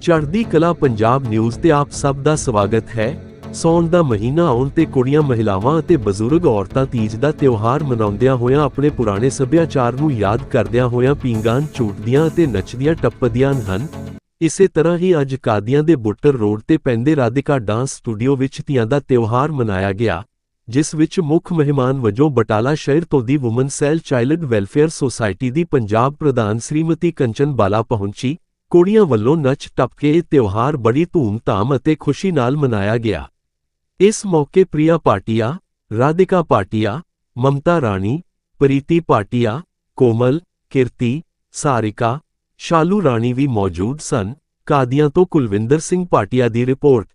ਚੜ੍ਹਦੀ ਕਲਾ ਪੰਜਾਬ ਨਿਊਜ਼ ਤੇ ਆਪ ਸਭ ਦਾ ਸਵਾਗਤ ਹੈ। ਸੌਣ ਦਾ ਮਹੀਨਾ ਆਉਣ ਤੇ ਕੁੜੀਆਂ, ਮਹਿਲਾਵਾਂ ਅਤੇ ਬਜ਼ੁਰਗ ਔਰਤਾਂ ਤੀਜ ਦਾ ਤਿਉਹਾਰ ਮਨਾਉਂਦਿਆਂ ਹੋਇਆਂ ਆਪਣੇ ਪੁਰਾਣੇ ਸੱਭਿਆਚਾਰ ਨੂੰ ਯਾਦ ਕਰਦਿਆਂ ਹੋਇਆਂ ਪੀਂਗਾਂ ਝੂਟਦੀਆਂ ਅਤੇ ਨੱਚਦੀਆਂ ਟੱਪਦੀਆਂ ਹਨ। ਇਸੇ ਤਰ੍ਹਾਂ ਹੀ ਅੱਜ ਕਾਦੀਆਂ ਦੇ ਬੁੱਟਰ ਰੋਡ ਤੇ ਪੈਂਦੇ ਰਾਧਿਕਾ ਡਾਂਸ ਸਟੂਡੀਓ ਵਿੱਚ ਤੀਆਂ ਦਾ ਤਿਉਹਾਰ ਮਨਾਇਆ ਗਿਆ, ਜਿਸ ਵਿੱਚ ਮੁੱਖ ਮਹਿਮਾਨ ਵਜੋਂ ਬਟਾਲਾ ਸ਼ਹਿਰ ਤੋਂ ਦੀ women cell child welfare society ਦੀ ਪੰਜਾਬ ਪ੍ਰਧਾਨ ਸ਼੍ਰੀਮਤੀ ਕੰਚਨ ਬਾਲਾ ਪਹੁੰਚੀ। ਕੁੜੀਆਂ ਵੱਲੋਂ ਨੱਚ ਟੱਪ ਕੇ ਇਹ ਤਿਉਹਾਰ ਬੜੀ ਧੂਮ-ਧਾਮ ਅਤੇ ਖੁਸ਼ੀ ਨਾਲ ਮਨਾਇਆ ਗਿਆ। ਇਸ ਮੌਕੇ ਪ੍ਰਿਆ ਪਾਟਿਆ, ਰਾਧਿਕਾ ਪਾਟਿਆ, ਮਮਤਾ ਰਾਣੀ, ਪ੍ਰੀਤੀ ਪਾਟਿਆ, ਕੋਮਲ, ਕਿਰਤੀ, ਸਾਰਿਕਾ, ਸ਼ਾਲੂ ਰਾਣੀ ਵੀ ਮੌਜੂਦ ਸਨ। ਕਾਦੀਆਂ ਤੋਂ ਕੁਲਵਿੰਦਰ ਸਿੰਘ ਪਾਟਿਆ ਦੀ ਰਿਪੋਰਟ।